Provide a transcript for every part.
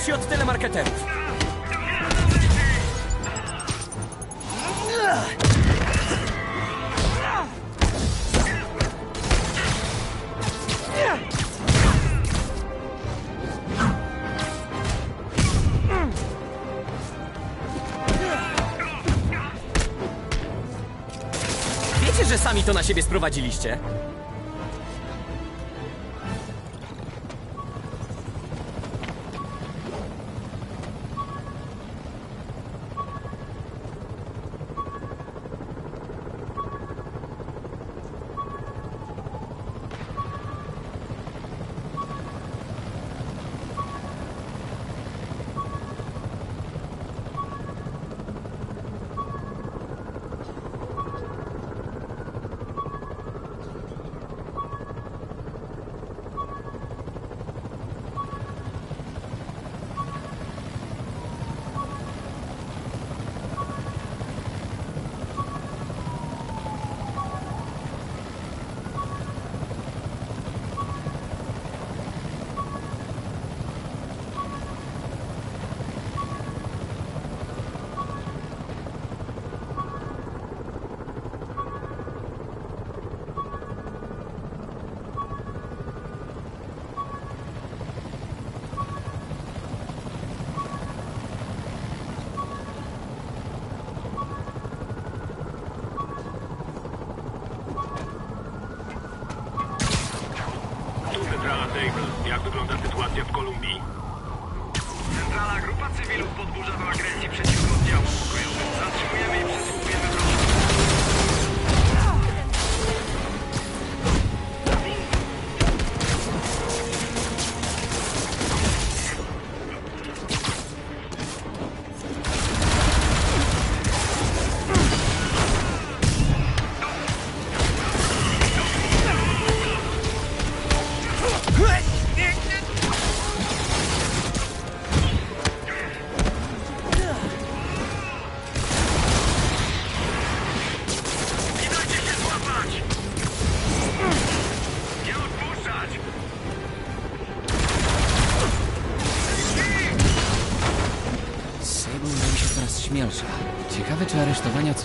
Gorsi od telemarketerów. Wiecie, że sami to na siebie sprowadziliście?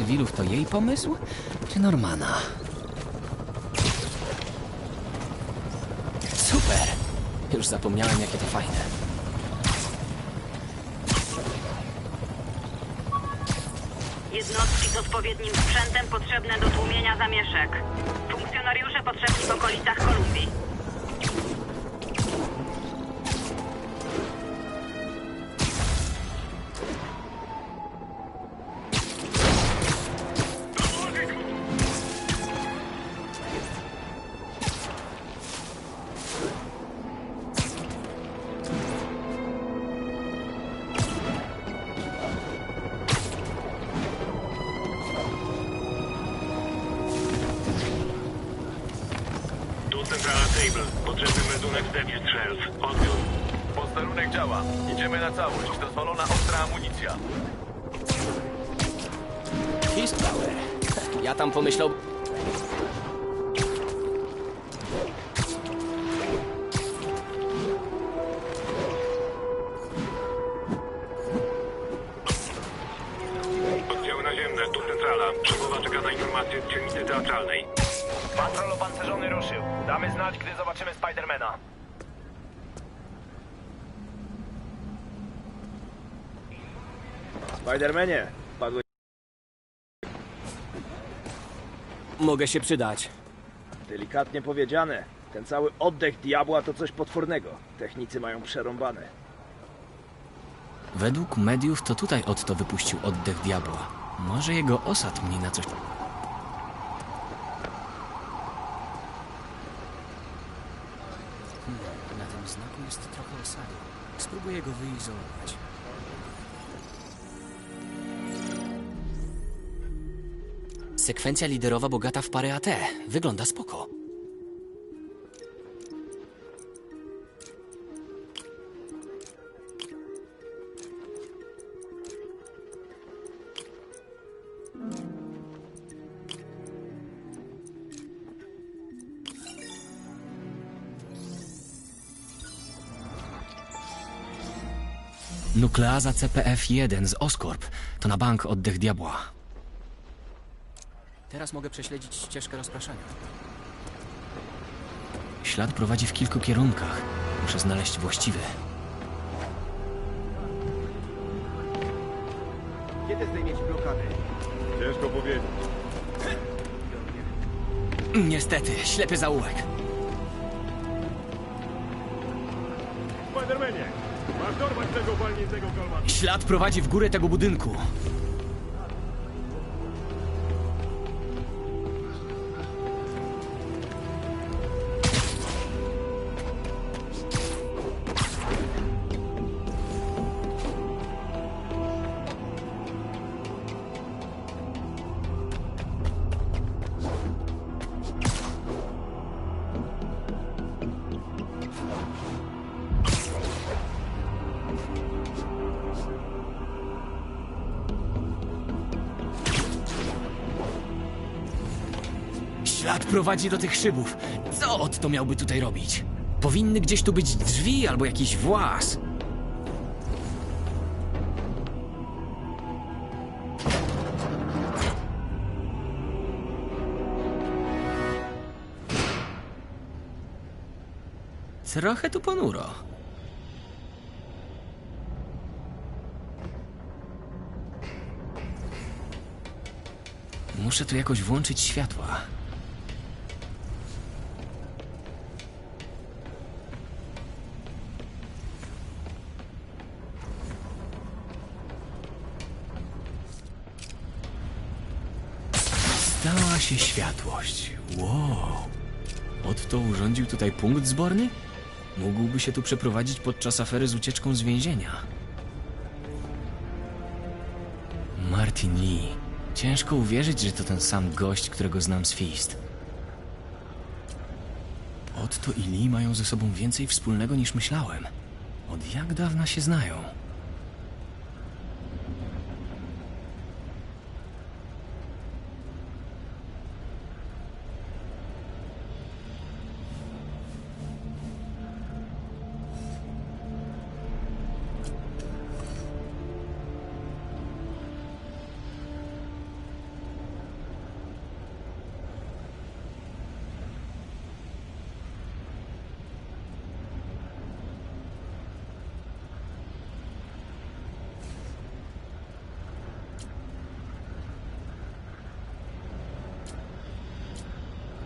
Cywilów to jej pomysł, czy Normana? Super! Już zapomniałem, jakie to fajne. Jednostki z odpowiednim sprzętem potrzebne do tłumienia zamieszek. Funkcjonariusze potrzebni w okolicach Kolumbii. Table. Potrzebny meldunek z Devil's Shelf. Odbiór. Posterunek działa. Idziemy na całość. Dozwolona ostra amunicja. Fistpower. Ja tam pomyślał... Szefowa czeka na informacje z dzielnicy teatralnej. Patrol opancerzony ruszył. Damy znać, gdy zobaczymy Spidermana. Spidermanie, padłeś. Mogę się przydać. Delikatnie powiedziane. Ten cały oddech diabła to coś potwornego. Technicy mają przerąbane. Według mediów to tutaj Otto wypuścił oddech diabła. Może jego osad mnie na coś... Hmm, na tym znaku jest trochę osady. Spróbuję go wyizolować. Sekwencja liderowa bogata w parę AT. Wygląda spoko. Nukleaza CPF-1 z Oscorp. To na bank oddech diabła. Teraz mogę prześledzić ścieżkę rozpraszania. Ślad prowadzi w kilku kierunkach. Muszę znaleźć właściwy. Kiedy zdejmiecie blokady? Ciężko powiedzieć. Niestety, ślepy zaułek. Spidermanie, Ślad prowadzi w górę tego budynku. Prowadzi do tych szybów. Co Otto miałby tutaj robić? Powinny gdzieś tu być drzwi albo jakiś włas. Trochę tu ponuro. Muszę tu jakoś włączyć światła. Się światłość. Wow. Otto urządził tutaj punkt zborny? Mógłby się tu przeprowadzić podczas afery z ucieczką z więzienia. Martin Lee. Ciężko uwierzyć, że to ten sam gość, którego znam z Fist. Otto i Lee mają ze sobą więcej wspólnego niż myślałem. Od jak dawna się znają?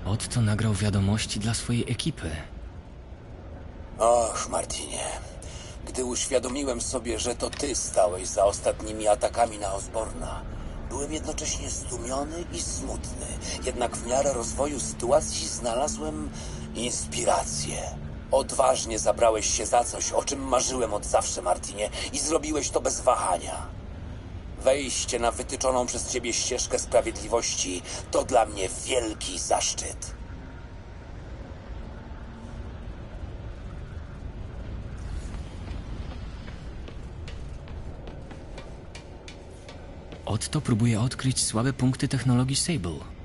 Otto nagrał wiadomości dla swojej ekipy. Och, Martinie. Gdy uświadomiłem sobie, że to ty stałeś za ostatnimi atakami na Osborna, byłem jednocześnie zdumiony i smutny. Jednak w miarę rozwoju sytuacji znalazłem inspirację. Odważnie zabrałeś się za coś, o czym marzyłem od zawsze, Martinie, i zrobiłeś to bez wahania. Wejście na wytyczoną przez ciebie ścieżkę sprawiedliwości to dla mnie wielki zaszczyt. Otto próbuje odkryć słabe punkty technologii Sable.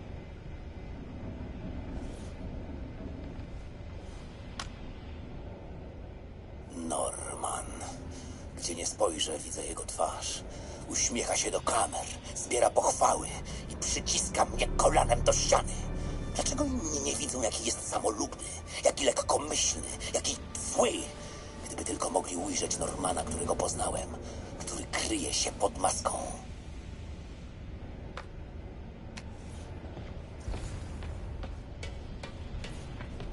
Kolanem do ściany. Dlaczego inni nie widzą, jaki jest samolubny, jaki lekkomyślny, jaki zły? Gdyby tylko mogli ujrzeć Normana, którego poznałem, który kryje się pod maską.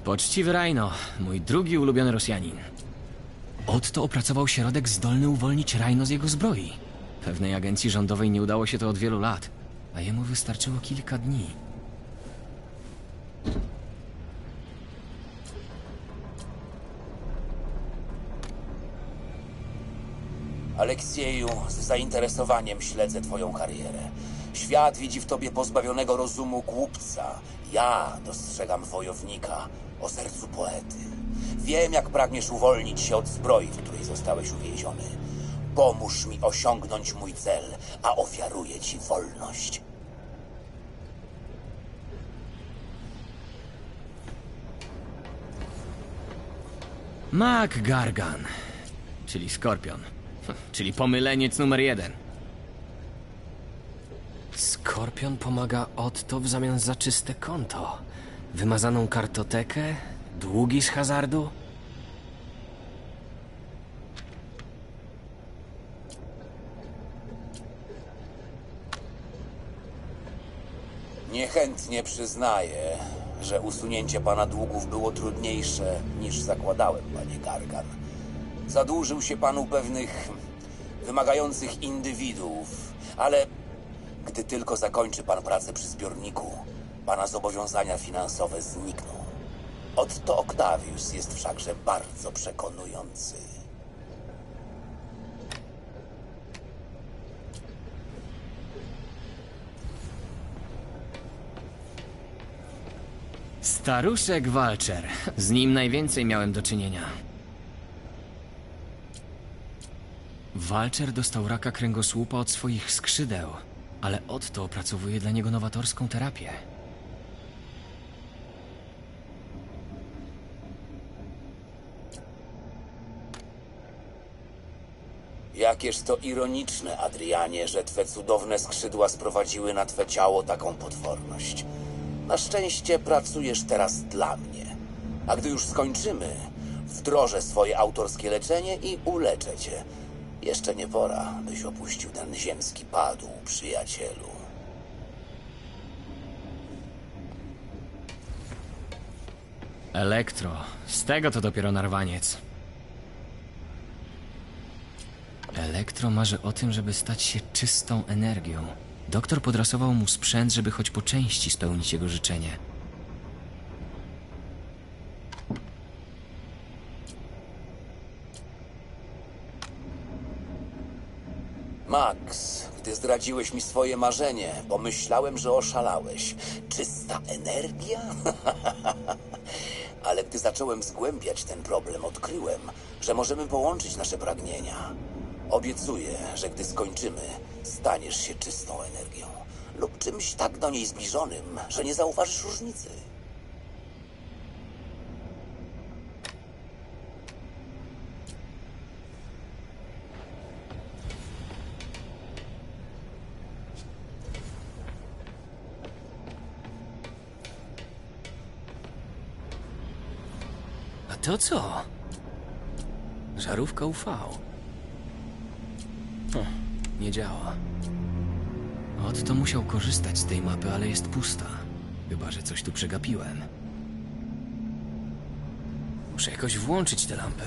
Poczciwy Rhino, mój drugi ulubiony Rosjanin. Otto opracował środek zdolny uwolnić Rhino z jego zbroi. Pewnej agencji rządowej nie udało się to od wielu lat, a jemu wystarczyło kilka dni. Aleksieju, z zainteresowaniem śledzę twoją karierę. Świat widzi w tobie pozbawionego rozumu głupca. Ja dostrzegam wojownika o sercu poety. Wiem, jak pragniesz uwolnić się od zbroi, w której zostałeś uwięziony. Pomóż mi osiągnąć mój cel, a ofiaruję ci wolność. Mac Gargan, czyli Skorpion. Czyli pomyleniec numer jeden. Skorpion pomaga Otto w zamian za czyste konto. Wymazaną kartotekę? Długi z hazardu? Niechętnie przyznaję, że usunięcie pana długów było trudniejsze niż zakładałem, panie Gargan. Zadłużył się panu pewnych wymagających indywiduów, ale gdy tylko zakończy pan pracę przy zbiorniku, pana zobowiązania finansowe znikną. Otto Octavius jest wszakże bardzo przekonujący. Staruszek Walcher. Z nim najwięcej miałem do czynienia. Walcher dostał raka kręgosłupa od swoich skrzydeł, ale Otto opracowuje dla niego nowatorską terapię. Jakież to ironiczne, Adrianie, że twe cudowne skrzydła sprowadziły na twe ciało taką potworność. Na szczęście pracujesz teraz dla mnie. A gdy już skończymy, wdrożę swoje autorskie leczenie i uleczę cię. Jeszcze nie pora, byś opuścił ten ziemski padł, przyjacielu. Elektro. Z tego to dopiero narwaniec. Elektro marzy o tym, żeby stać się czystą energią. Doktor podrasował mu sprzęt, żeby choć po części spełnić jego życzenie. Max, gdy zdradziłeś mi swoje marzenie, pomyślałem, że oszalałeś. Czysta energia? Ale gdy zacząłem zgłębiać ten problem, odkryłem, że możemy połączyć nasze pragnienia. Obiecuję, że gdy skończymy, staniesz się czystą energią lub czymś tak do niej zbliżonym, że nie zauważysz różnicy. A to co? Żarówka UV. Nie działa. Otto musiał korzystać z tej mapy, ale jest pusta. Chyba, że coś tu przegapiłem. Muszę jakoś włączyć tę lampę.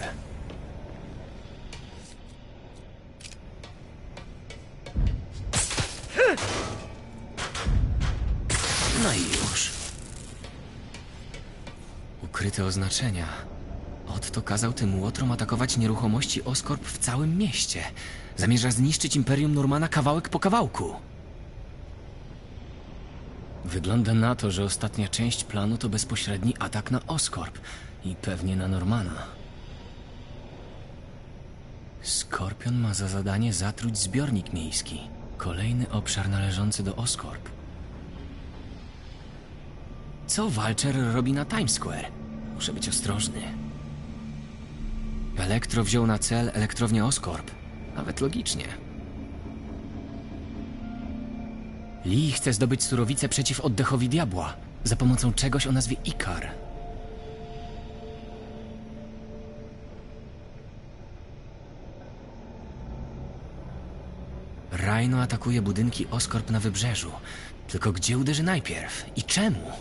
No i już. Ukryte oznaczenia. Otto kazał tym łotrom atakować nieruchomości Oscorp w całym mieście. Zamierza zniszczyć Imperium Normana kawałek po kawałku. Wygląda na to, że ostatnia część planu to bezpośredni atak na Oscorp i pewnie na Normana. Skorpion ma za zadanie zatruć zbiornik miejski. Kolejny obszar należący do Oscorp. Co Walcher robi na Times Square? Muszę być ostrożny. Elektro wziął na cel elektrownię Oscorp. Nawet logicznie. Lee chce zdobyć surowicę przeciw oddechowi diabła za pomocą czegoś o nazwie Ikar. Rhino atakuje budynki Oscorp na wybrzeżu. Tylko gdzie uderzy najpierw i czemu?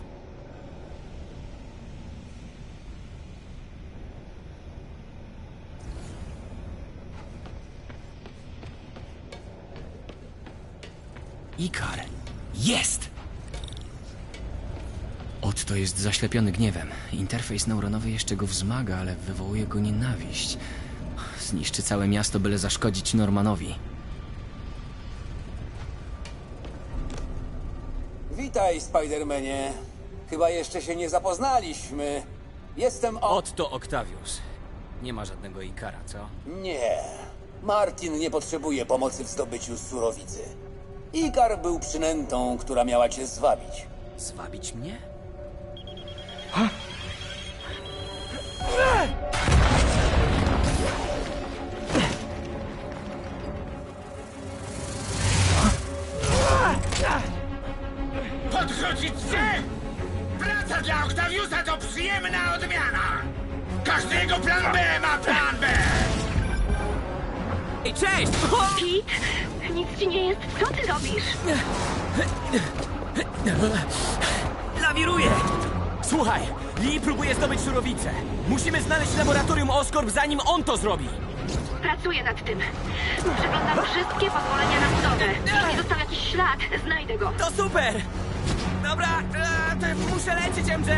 Ikar. Jest! Otto jest zaślepiony gniewem. Interfejs neuronowy jeszcze go wzmaga, ale wywołuje go nienawiść. Zniszczy całe miasto, byle zaszkodzić Normanowi. Witaj, Spidermanie. Chyba jeszcze się nie zapoznaliśmy. Jestem o... Otto Octavius. Nie ma żadnego Ikara, co? Nie. Martin nie potrzebuje pomocy w zdobyciu surowicy. Ikar był przynętą, która miała cię zwabić. Zwabić mnie? Odrzucić się! Praca dla Octaviusa to przyjemna odmiana! Każdego plan B ma plan B! Ej, cześć! Nic ci nie jest. Co ty robisz? Lawiruję! Słuchaj, Lee próbuje zdobyć surowicę. Musimy znaleźć laboratorium Oscorp, zanim on to zrobi. Pracuję nad tym. Przeglądam wszystkie pozwolenia na budowę. Jeśli został jakiś ślad, znajdę go. To super! Dobra, e, to muszę lecieć, MJ!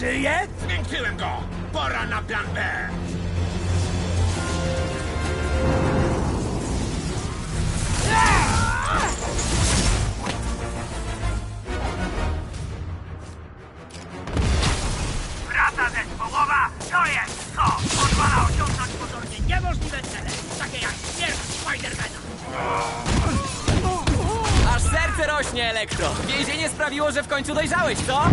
Żyje? Zwiększyłem go! Pora na plan B! Praca zespołowa to jest to! Pozwala osiągnąć pozornie niemożliwe cele, takie jak śmierć Spidermana. Aż serce rośnie, Elektro! Więzienie sprawiło, że w końcu dojrzałeś, co?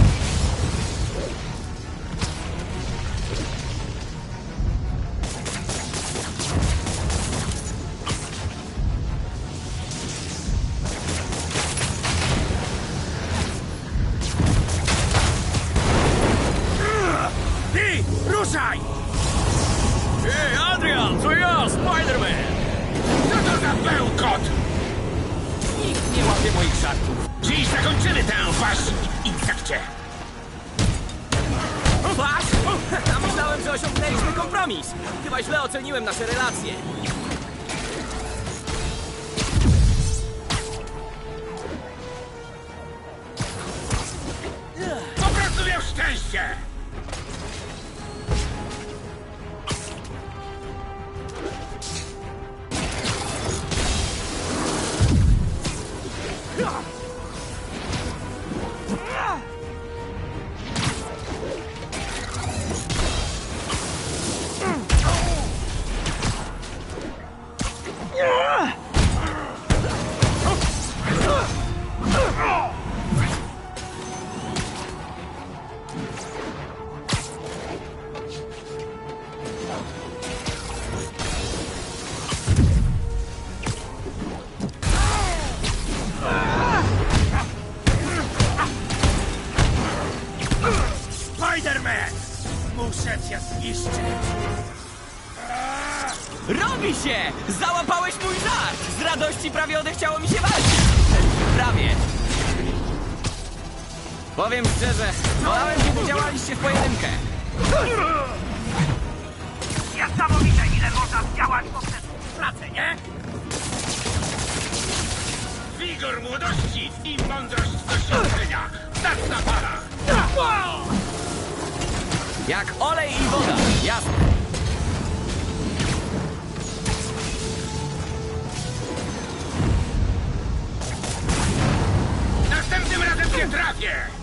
Się! Załapałeś mój żart! Z radości prawie odechciało mi się walczyć. Prawie. Powiem szczerze, wolałem, gdyby działaliście w pojedynkę. Niesamowite, ile można zdziałać poprzez pracę, nie? Wigor młodości i mądrość doświadczenia! Tak na para! Jak olej i woda, jasne. Trafię!